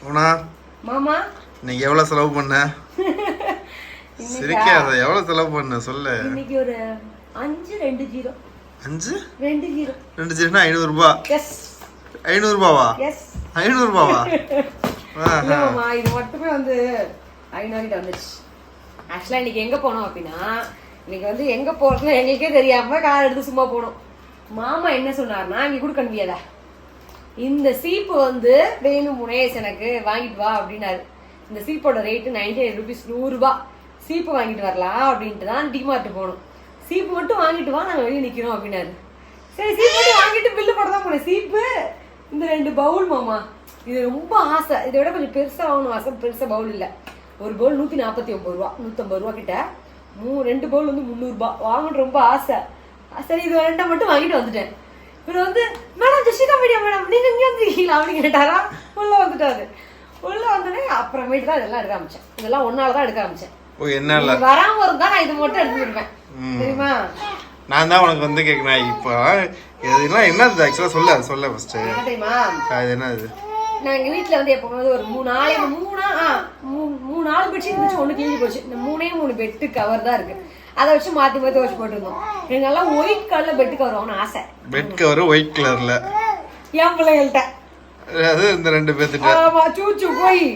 உனா மாமா. இன்னைக்கு எவ்வளவு செலவு பண்ண? சிரிக்காத எவ்வளவு செலவு பண்ண சொல்லு. இன்னைக்கு ஒரு அஞ்சு ரெண்டு ஜீரோ. அஞ்சு? ரெண்டு ஜீரோ. ரெண்டு சரினா ஐநூறு ரூபாய் எஸ் ஐநூறு ரூபாவா எஸ் ஐநூறு ரூபாவா இல்ல மாமா இது மட்டுமே வந்து ஐநூறு வந்துச்சு ஆக்சுவலா இன்னைக்கு எங்க போனோம் அப்படின்னா இன்னைக்கு வந்து எங்க போறதுன்னு எங்களுக்கே தெரியாம கார் எடுத்து சும்மா போனோம். மாமா என்ன சொன்னார்னா இங்க கொடுக்க முடியாதா இந்த சீப்பு வந்து வேணும் முனேஷ் எனக்கு வாங்கிட்டு வா அப்படின்னாரு. இந்த சீப்போட ரேட்டு நைன்டி நைன் ருபீஸ் நூறுரூபா சீப்பு வாங்கிட்டு வரலாம் அப்படின்ட்டு தான் டிமார்ட்டு போனோம். சீப்பு மட்டும் வாங்கிட்டு வா நாங்கள் வெளியே நிற்கிறோம் அப்படின்னாரு. சரி சீப்பு மட்டும் வாங்கிட்டு பில்லு போட தான் போனேன். சீப்பு இந்த ரெண்டு பவுல் மாமா. இது ரொம்ப ஆசை. இதை விட கொஞ்சம் பெருசாக ஆகணும் ஆசை பெருசாக பவுல் இல்லை. ஒரு பவுல் நூற்றி நாற்பத்தி ஒம்பது ரூபா. நூற்றம்பது ரூபா கிட்ட. மூ ரெண்டு பவுல் வந்து முந்நூறுபா. வாங்கணும் ரொம்ப ஆசை. சரி இது ரெண்டை மட்டும் வாங்கிட்டு வந்துட்டேன். இவர் வந்து ஜெஷிகா மீடியா மேடம் நீங்க இங்கே வந்துருக்கீங்களா அப்படின்னு கேட்டாரா உள்ள வந்துட்டாரு உள்ள வந்தோடனே அப்புறமேட்டு தான் இதெல்லாம் எடுக்க ஆரம்பிச்சேன் இதெல்லாம் ஒன்னால தான் எடுக்க ஆரம்பிச்சேன் ஓ என்ன இல்ல நீ வராம இருந்தா நான் இது மட்டும் எடுத்துருப்பேன் தெரியுமா நான் தான் உனக்கு வந்து கேட்கணும் இப்போ இதெல்லாம் என்னது ஆக்சுவலாக சொல்ல சொல்ல ஃபர்ஸ்ட் என்ன தெரியுமா அது என்ன அது நான் எங்க வீட்ல வந்து எப்பவுமே ஒரு மூணு நாளே மூணா ஆ, மூ- மூணு நாலு பெட்ஷீட் இருந்துச்சு ஒண்ணு கிழிஞ்சு போச்சு இந்த மூணே மூணு பெட்டு கவர் தான் இருக்கு அதை வச்சு மாத்தி மாத்தி வச்சு போட்டிருந்தோம் எங்கெல்லாம் ஒயிட் கலர்ல பெட்டு கவர் ஆசை பெட் கவர் ஒயிட் கலர்ல என் பிள்ளைகள்கிட்ட அது இந்த ரெண்டு பேர்த்துட்ட ஆமா சூச்சு போய்.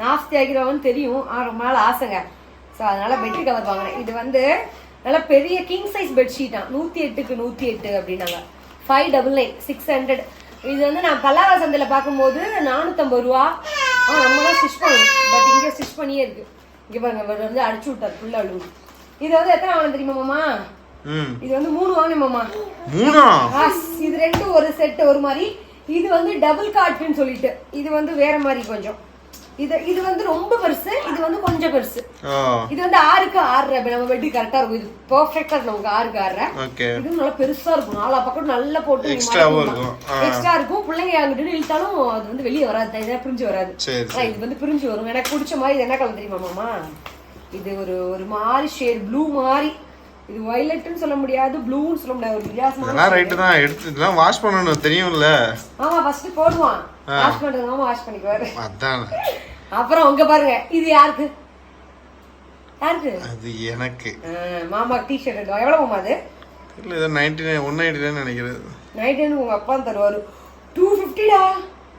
நாஸ்தி ஆகிறவன்னு தெரியும். ரொம்ப நாள் ஆசைங்க. ஸோ அதனால பெட் கவர் வாங்கினேன் இது வந்து நல்ல பெரிய கிங் சைஸ் பெட்ஷீட்டா நூத்தி எட்டுக்கு நூத்தி எட்டு அப்படின்னாங்க. Five double nine six hundred இது வந்து நான் பல்லாவா சந்தையில் பார்க்கும்போது நானூற்றம்பது ரூபா. ஆ நம்ம தான் ஸ்டிச் பண்ணணும். பட் இங்கே ஸ்டிச் பண்ணியே இருக்கு. இங்கே பாருங்க வந்து அடிச்சு விட்டார். ஃபுல்லாக அழுவு இது வந்து எத்தனை வாங்கினேன் தெரியுமா மாமா? இது வந்து மூணு வாங்கினேன் மாமா. மூணா? இது ரெண்டு ஒரு செட் ஒரு மாதிரி இது வந்து டபுள் காட்டுன்னு சொல்லிட்டு. இது வந்து வேற மாதிரி கொஞ்சம். இது இது வந்து ரொம்ப பெருசு இது வந்து கொஞ்சம் பெருசு. இது வந்து ஆறுக்கு ஆறு அப்படி நம்ம வெட்டி கரெக்டா இருக்கும். இது பெர்ஃபெக்டா இருக்கும் நமக்கு ஆறுக்கு ஆறு ஓகே. இது நல்லா பெருசா இருக்கும். நாலா பக்கம் நல்லா போட்டு. எக்ஸ்ட்ரா இருக்கும். பிள்ளைங்க அங்கிட்டு இழுத்தாலும் அது வந்து வெளியே வராது. இதாக பிரிஞ்சு வராது. இது வந்து பிரிஞ்சு வரும். எனக்கு பிடிச்ச மாதிரி இது என்ன கலர் தெரியுமா மாமா? இது ஒரு ஒரு மாதிரி ஷேட் ப்ளூ மாதிரி இது வயலட்னு சொல்ல முடியாது ப்ளூன்னு சொல்ல முடியாது. ஒரு வித்தியாசமான அதெல்லாம் ரைட்டு தான். எடுத்து இதெல்லாம் வாஷ் பண்ணணும். தெரியும்ல? ஆமா ஃபர்ஸ்ட் போடுவான். வாஷ் பண்றது மாமா வாஷ் பண்ணிக்குவாரு. அதான். அப்புறம் அங்க பாருங்க இது யாருக்கு? யாருக்கு? அது எனக்கு. மாமா டி ஷர்ட் எவ்வளவு மாமா அது? இல்ல இது 99 199 நினைக்கிறேன். 99 உங்க அப்பா தருவாரு. 250டா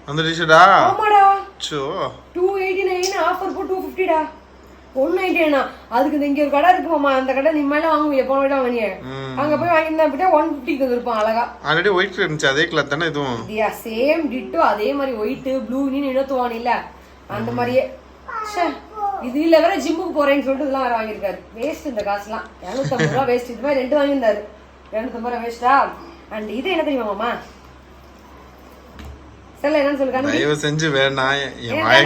அந்த டி. ஷர்ட்டா ஆமாடா. சோ 289 ஆஃபர் போ 250டா ஒன்றும் ஆயிட்டேனா அதுக்கு இங்க ஒரு கடை இருக்குமாமா அந்த கடை நீ மேலே வாங்குவிய போன விட வாங்கியே அங்க போய் வாங்கியிருந்தா போயிட்டா ஒன் ஃபிஃப்டிக்கு தந்துருப்பான் அழகா. ஆல்ரெடி ஒயிட் இருந்துச்சு அதே கலர் தானே இதுவும்? சேம் டிட்டோ அதே மாதிரி ஒயிட் ப்ளூ நீ இனத்துவான் இல்ல அந்த மாதிரியே. சே இது இல்ல வேற ஜிம்முக்கு போறேன்னு சொல்லிட்டு இதெல்லாம் வேற வாங்கியிருக்காரு. வேஸ்ட் இந்த காசுலாம். இரநூத்தம்பது ரூபா வேஸ்ட் இது மாதிரி ரெண்டு வாங்கியிருந்தாரு. இரநூத்தம்பது ரூபா வேஸ்டா அண்ட் இது என்ன தெரியுமாமா செல்ல என்னன்னு சொல்லுங்க தயவு செஞ்சு வேணாம் என் வாய்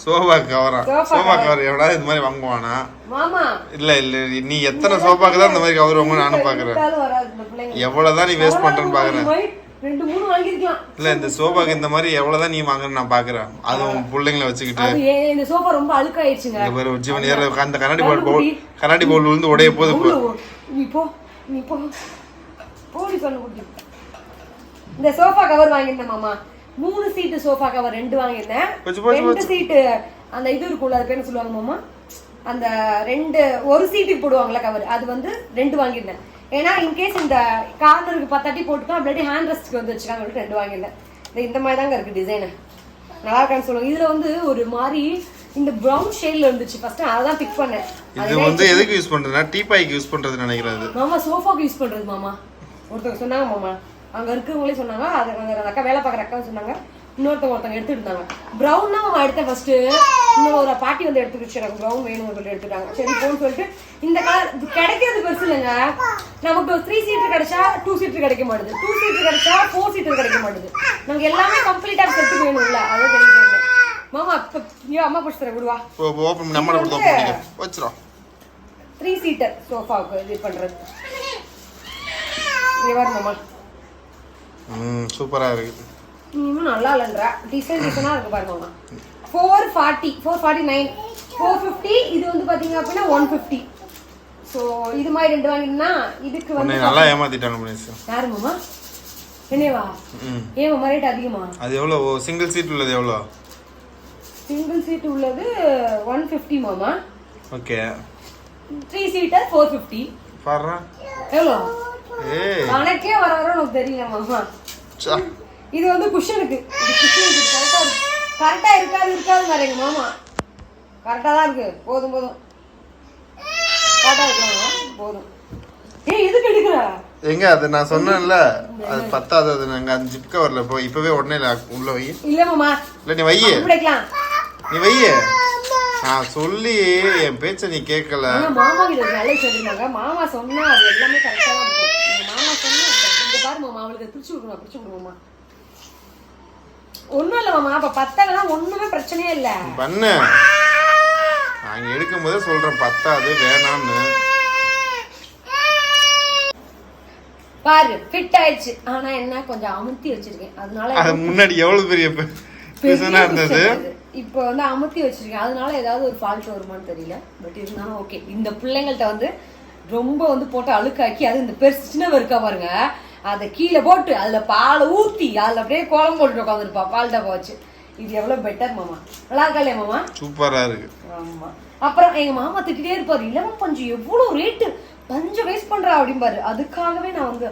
சோபா கவரா சோபா கவர் எவனாவது இது மாதிரி வாங்குவானா? இல்ல இல்ல நீ எத்தனை சோபாக்கு தான் இந்த மாதிரி கவர் வாங்க நானும் பாக்குறேன். இந்த எவ்வளவுதான் நீ வேஸ்ட் பண்றேன்னு பாக்குறேன். இல்ல இந்த சோபாக்கு இந்த மாதிரி எவ்வளவுதான் நீ வாங்குறன்னு நான் பாக்குறேன். அதுவும் பிள்ளைங்களை வச்சுக்கிட்டு. அது இந்த சோஃபா ரொம்ப அழுக்காயிடுச்சுங்க. ஜீவன் ஏற அந்த கண்ணாடி பவுல் பவுல் கண்ணாடி பவுல் விழுந்து உடைய போது இப்போ உள்ள ஓ- நீ போ நீ போ. போடி பண்ண முடியும் இந்த சோஃபா கவர் வாங்கியிருந்தேன் மாமா. மூணு சீட்டு சோஃபா கவர் ரெண்டு வாங்கியிருந்தேன். ரெண்டு சீட்டு அந்த இது இருக்கும்ல அது பேர் சொல்லுவாங்க மாமா? அந்த ரெண்டு ஒரு சீட்டுக்கு போடுவாங்கல்ல கவர் அது வந்து ரெண்டு வாங்கியிருந்தேன். ஏன்னா இன்கேஸ் இந்த கார்னருக்கு பத்தாட்டி போட்டுக்கலாம் அப்படி ஹேண்ட் ரெஸ்ட்க்கு வந்து வச்சுக்காங்க சொல்லிட்டு ரெண்டு வாங்கியிருந்தேன். இந்த இந்த மாதிரி தாங்க இருக்கு டிசைனு நல்லா இருக்கான்னு சொல்லுவாங்க. இதுல வந்து ஒரு மாதிரி இந்த ப்ரௌன் ஷேட்ல இருந்துச்சு. ஃபர்ஸ்ட் அதை தான் பிக் பண்ணேன். இது வந்து எதுக்கு யூஸ் பண்றதுன்னா டீ பாய்க்கு யூஸ் பண்றது நினைக்கிறேன் அது மாமா சோஃபாக்கு யூஸ் பண்றது மாமா. ஒருத்தவங்க சொன்னாங்க மாமா அங்க இருக்கவங்களே சொன்னாங்க அது அந்த அக்கா வேலை பார்க்குற அக்கா சொன்னாங்க. இன்னொருத்தவங்க ஒருத்தவங்க எடுத்துட்டு இருந்தாங்க. ப்ரௌன் தான் மாமா எடுத்தேன் ஃபர்ஸ்ட் இன்னும் ஒரு பாட்டி வந்து எடுத்துக்கிச்சு எனக்கு ப்ரௌன் வேணும்னு சொல்லி எடுத்துட்டாங்க. சரி போன்னு சொல்லிட்டு இந்த கலர் கிடைக்கிறது பெருசு இல்லைங்க. நமக்கு த்ரீ சீட்டர் கிடைச்சா டூ சீட்டர் கிடைக்க மாட்டுது. டூ சீட்டர் கிடைச்சா ஃபோர் சீட்டர் கிடைக்க மாட்டுது. நமக்கு எல்லாமே கம்ப்ளீட்டா செட்டு வேணும்ல அதான் தெரியுது மாமா ஐயோ அம்மா பிடிச்சி தரேன் விடுவா. ஓப்பன் நம்ம வச்சிரும் த்ரீ சீட்டர் சோஃபாவுக்கு இது பாரு மாமா. ம் சூப்பரா இருக்கு. இன்னும் நல்லா இல்லைன்ற. டிசைன் டிசைனாக இருக்கு பாருங்க four forty four forty nine four fifty இது வந்து பார்த்தீங்க அப்படின்னா ஒன் ஃபிஃப்டி ஸோ இது மாதிரி ரெண்டு வாங்கினா இதுக்கு வந்து நல்லா ஏமாத்திட்டாங்க மனுஷன் யாரு மாமா? என்னவா ஏன் மாமா ரேட் அதிகமா? அது எவ்வளோ? சிங்கிள் சீட் உள்ளது எவ்வளோ? சிங்கிள் சீட் உள்ளது ஒன் ஃபிஃப்டி மாமா. Okay three seater four fifty எவ்வளோ? வர வர உனக்கு தெரியல மாமா. இது வந்து குஷனுக்கு. இது குஷனுக்கு கரெக்டா இருக்கு. கரெக்டா இருக்காது இருக்காது மாதிரி எங்க மாமா கரெக்டா தான் இருக்கு. போதும் போதும். கரெக்டா போதும். ஏய் எதுக்கு எடுக்கிற? எங்க அது நான் சொன்னேன்ல. அது பத்தாது அது நாங்க அந்த ஜிப் கவர்ல போ இப்பவே உடனே உள்ள வை. இல்ல மாமா. இல்ல நீ கிடைக்கலாம் நீ வையே. நான் சொல்லி என் பேச்ச நீ கேட்கல மாமா கிட்ட ஒரு விஷயம் தெரியுமாங்க மாமா சொன்னா அது எல்லாமே கரெக்டா தான் இருக்கும். எங்க மாமா சொன்னா. இங்க பாரு மாமா அவளுக்கு பிடிச்சு விடுமா பிடிச்சு விடுமா ஒண்ணும் இல்ல மாமா அப்ப பத்தலன்னா ஒண்ணுமே பிரச்சனையே இல்ல. பண்ணு. நாங்க எடுக்கும் போதே சொல்றேன் பத்தாது வேணாம்னு. பாரு ஃபிட் ஆயிடுச்சு. ஆனா என்ன கொஞ்சம் அமுத்தி வச்சிருக்கேன். அதனால அது முன்னாடி எவ்வளவு பெரிய இருந்தது? இப்போ வந்து அமுத்தி வச்சிருக்கேன். அதனால ஏதாவது ஒரு ஃபால்ட் வருமான்னு தெரியல. பட் இருந்தாலும் ஓகே இந்த பிள்ளைங்கள்ட்ட வந்து ரொம்ப வந்து போட்டு அழுக்காக்கி அது இந்த பெருசு சின்னவ இருக்கா பாருங்க. அதை கீழே போட்டு அதுல பாலை ஊத்தி அதுல அப்படியே குழம்பு போட்டு உட்காந்துருப்பா பால் டப்பா வச்சு. இது எவ்வளவு பெட்டர் மாமா? நல்லா இருக்கா இல்லையா மாமா? சூப்பரா இருக்கு. ஆமா. அப்புறம் எங்க மாமா திட்டிட்டே இருப்பாரு இளவ பஞ்சு எவ்வளவு ரேட்டு பஞ்சு வேஸ்ட் பண்றா அப்படிம்பாரு அதுக்காகவே நான் வந்து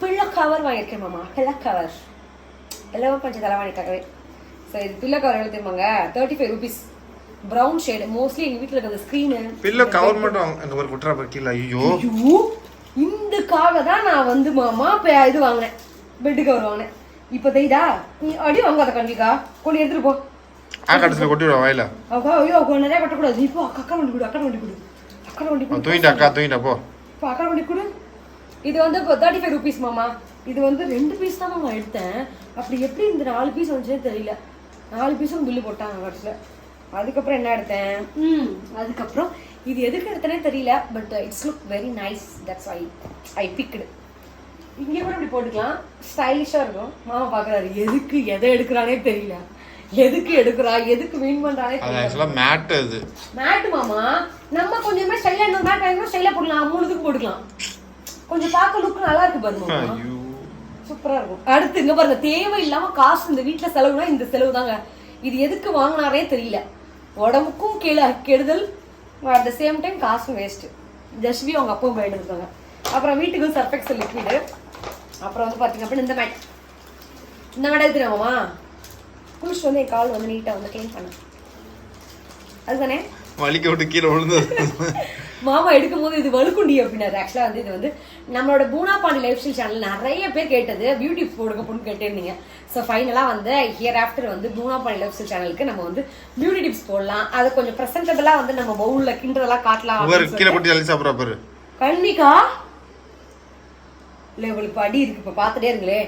பிள்ளை கவர் வாங்கியிருக்கேன் மாமா. பிள்ளை கவர் இளவ பஞ்சு தலைவாணிக்காகவே ஸோ இது பிள்ளை கவர் எவ்வளோ தெரியுமாங்க thirty five rupees brown shade mostly எங்க வீட்டில் இருக்கிற ஸ்க்ரீனு பில்ல கவர் மட்டும். அங்க ஒரு குற்றா கீழே. ஐயோ. ஐயோ இதுக்காக தான் நான் வந்து மாமா இப்போ இது வாங்கினேன். பெட்டு கவர் வாங்கினேன். இப்போ தெரியுதா? நீ அடி வாங்காத கண்டிக்கா கொண்டு எடுத்துட்டு போ. ஆ கடைசியில் கொட்டி விட வாயில. அக்கா ஐயோ அக்கா நிறைய கட்டக்கூடாது நீ போ அக்கா வண்டி கொடு அக்கா வண்டி கொடு அக்கா வண்டி கொடு தூங்கிட்டா அக்கா தூங்கிட்டா போ. இப்போ அக்கா வண்டி கொடு. இது வந்து இப்போ தேர்ட்டி ஃபைவ் ருபீஸ் மாமா. இது வந்து ரெண்டு பீஸ் தான் எடுத்தேன். அப்படி எப்படி இந்த நாலு பீஸ் வந்துச்சுன்னு தெரியல. நாலு பீஸும் பில்லு போட்டாங்க கடைசியில். அதுக்கப்புறம் என்ன எடுத்தேன்? ம் அதுக்கப்புறம் இது எதுக்கு எடுத்தேனே தெரியல but it's look very nice that's I I picked இங்கே கூட இப்படி போட்டுக்கலாம். ஸ்டைலிஷாக இருக்கும். மாமா பார்க்குறாரு எதுக்கு எதை எடுக்கிறானே தெரியல. எதுக்கு எடுக்கிறா? எதுக்கு மீன் பண்ணுறானே அது தெரியல. மேட் அது. மேட் மாமா. நம்ம கொஞ்சமே ஸ்டைலா இன்னொரு மேட் வாங்கினா ஸ்டைலா போடலாம். மூணுத்துக்கும் போட்டுக்கலாம். கொஞ்சம் பார்க்க லுக் நல்லா இருக்கு பாருங்க சூப்பராக சூப்பரா இருக்கும். அடுத்து இங்க பாருங்க தேவை இல்லாம காசு இந்த வீட்டில் செலவுனா இந்த செலவு தாங்க இது எதுக்கு வாங்கினாரே தெரியல. உடம்புக்கும் கீழே கெடுதல் அட் த சேம் டைம் காசும் வேஸ்ட் ஜஸ்வி அவங்க அப்பாவும் போயிட்டு அப்புறம் வீட்டுக்கு சர்ஃபெக்சல் லிக்விடு அப்புறம் வந்து பாத்தீங்க அப்படின்னா இந்த மேட் இந்த மேட் எடுத்துருவாமா குளிச்சுட்டு வந்து என் கால் வந்து நீட்டா வந்து க்ளீன் பண்ண. அதுதானே? வலிக்க விட்டு கீழே விழுந்தது. மாமா எடுக்கும் போது இது வலுக்குண்டி அப்படின்னாரு. ஆக்சுவலாக வந்து இது வந்து நம்மளோட Poona Pandi life style channel நிறைய பேர் கேட்டது. பியூட்டி போடுங்க பொண்ணு கேட்டேருந்தீங்க ஸோ ஃபைனலாக வந்து ஹியர் ஆஃப்டர் வந்து பூனா பாண்டி லைஃப் ஸ்டைல் சேனலுக்கு நம்ம வந்து பியூட்டி டிப்ஸ் போடலாம். அதை கொஞ்சம் ப்ரெசென்டபிளாக வந்து நம்ம பவுலில் கிண்டுறதெல்லாம் காட்டலாம் அப்படின்னு கீழே போட்டு அள்ளி சாப்பிட்றா பாரு. கண்ணிக்கா இல்லை இவளுக்கு அடி இருக்கு. இப்போ பார்த்துட்டே இருங்களே.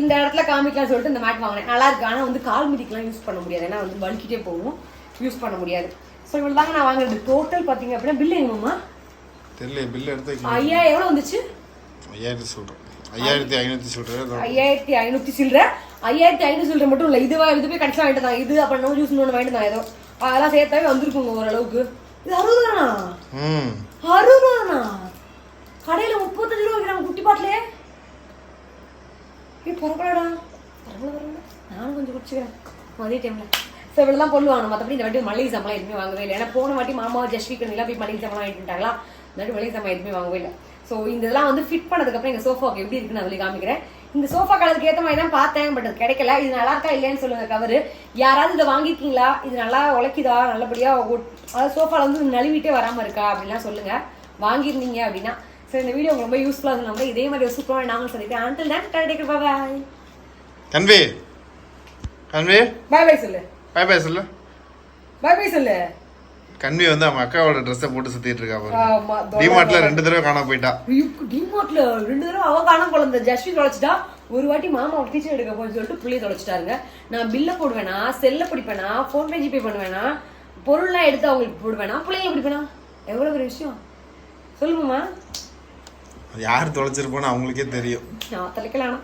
இந்த இடத்துல காமிக்கலாம் சொல்லிட்டு இந்த மேட் வாங்கினேன். நல்லா இருக்கு. ஆனால் வந்து கால் மிதிக்கெல்லாம் யூஸ் பண்ண முடியாது. ஏன்னா வந்து வலிக்கிட்டே போகும். யூஸ் பண்ண முடியாது. ஸோ இவ்வளோ தாங்க நான் வாங்குறது. டோட்டல் பார்த்தீங்க அப்படின்னா பில் எங்கம்மா? தெரியல பில் எடுத்து வைக்கணும். ஐயா எவ்வளோ வந்துச்சு? ஐயாயிரத்தி சொல்றேன். ஐயாயிரத்தி ஐநூத்தி சொல்றேன். ஐயாயிரத்தி ஐநூத்தி சில்லற. ஐயாயிரத்தி ஐநூறு சில்லற மட்டும் இல்ல இதுவா இது போய் கடைசியா வாங்கிட்டு தான் இது அப்புறம் நம்ம ஜூஸ் ஒன்று வாங்கிட்டு தான் ஏதோ அதெல்லாம் சேர்த்தாவே வந்திருக்குங்க ஓரளவுக்கு. இது அறுபது தானா ம். அறுபது தானா கடையில முப்பத்தஞ்சு ரூபா வைக்கிறாங்க குட்டி பாட்டிலே. ஏ பரவாயில்லடா. பரவாயில்ல பரவாயில்ல. நானும் கொஞ்சம் குடிச்சுக்கிறேன். மதிய டைம்ல ஸோ இவ்வளோ தான் பொருள் வாங்கணும் மற்றபடி இந்த வாட்டி மளிகை சாமான் எதுவுமே வாங்கவே இல்லை. ஏன்னா போன வாட்டி மாமா ஜஸ்வி கண்ணிலாம் போய் மளிகை சாமான் வாங்கிட்டுட்டாங்களா இந்த வாட்டி மளிகை சாமான் எதுவுமே வாங்கவே இல்லை. ஸோ இந்த இதெல்லாம் வந்து ஃபிட் பண்ணதுக்கப்புறம் எங்கள் சோஃபாக்கு எப்படி இருக்குன்னு அதில் காமிக்கிறேன். இந்த சோஃபா கலருக்கு ஏற்ற மாதிரி தான் பார்த்தேன் பட் அது கிடைக்கல. இது நல்லா இருக்கா இல்லையான்னு சொல்லுங்க கவர் யாராவது இதை வாங்கியிருக்கீங்களா? இது நல்லா உழைக்குதா? நல்லபடியாக அதாவது சோஃபால வந்து நழுவிட்டே வராமல் இருக்கா? அப்படிலாம் சொல்லுங்க. வாங்கியிருந்தீங்க அப்படின்னா. ஸோ இந்த வீடியோ உங்களுக்கு ரொம்ப யூஸ்ஃபுல்லாக இருந்தால் இதே மாதிரி ஒரு சூப்பராக நாங்கள் சொல்லிட்டேன் ஆண்டில் தான் டேக் பாய் கன்வே கன்வே பாய் பாய் சொல்லு. பாய் பாய் சொல்லு. பாய் பாய் சொல்லு. கன்வி வந்து அவங்க அக்காவோட ட்ரெஸ்ஸை போட்டு சுத்திட்டு இருக்கா பாரு. ஆமா டிமார்ட்ல ரெண்டு தடவை காணாம போயிட்டா. டிமார்ட்ல ரெண்டு தடவை அவ காணாம குழந்தை ஜஸ்வி தொலைச்சிட்டா. ஒரு வாட்டி மாமா டீச்சர் எடுக்க போன்னு சொல்லிட்டு பிள்ளைய தொலைச்சிட்டாருங்க. நான் பில்ல போடுவேனா? செல்ல பிடிப்பேனா? ஃபோன் பே ஜிபே பண்ணுவேனா? பொருள்லாம் எடுத்து அவங்களுக்கு போடுவேனா? பிள்ளைங்களை பிடிப்பேனா? எவ்வளவு பெரிய விஷயம்? சொல்லுங்கம்மா யார் தொலைச்சிருப்போன்னு அவங்களுக்கே தெரியும். நான் தலைக்கலாம்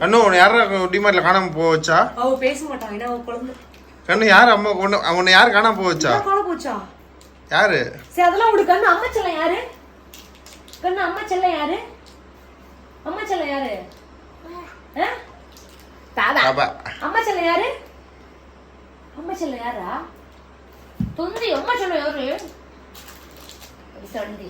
கண்ணு உன்னை யாரா டிமார்ட்ல காணாம போச்சா அவ பேச மாட்டாங்க ஏன்னா அவ குழந்தை. கண்ணு யார் அம்மா உன்னை உன்னை யார் காணாம போச்சா இதான் காண போச்சா? யாரு? சரி அதெல்லாம் விடு கண்ணு அம்மா செல்லம் யாரு? கண்ணு அம்மா செல்லம் யாரு? அம்மா செல்லம் யாரு? தாதா அம்மா செல்ல யாரு? அம்மா செல்ல யாரா? தொந்தி அம்மா செல்ல யாரு? சண்டி.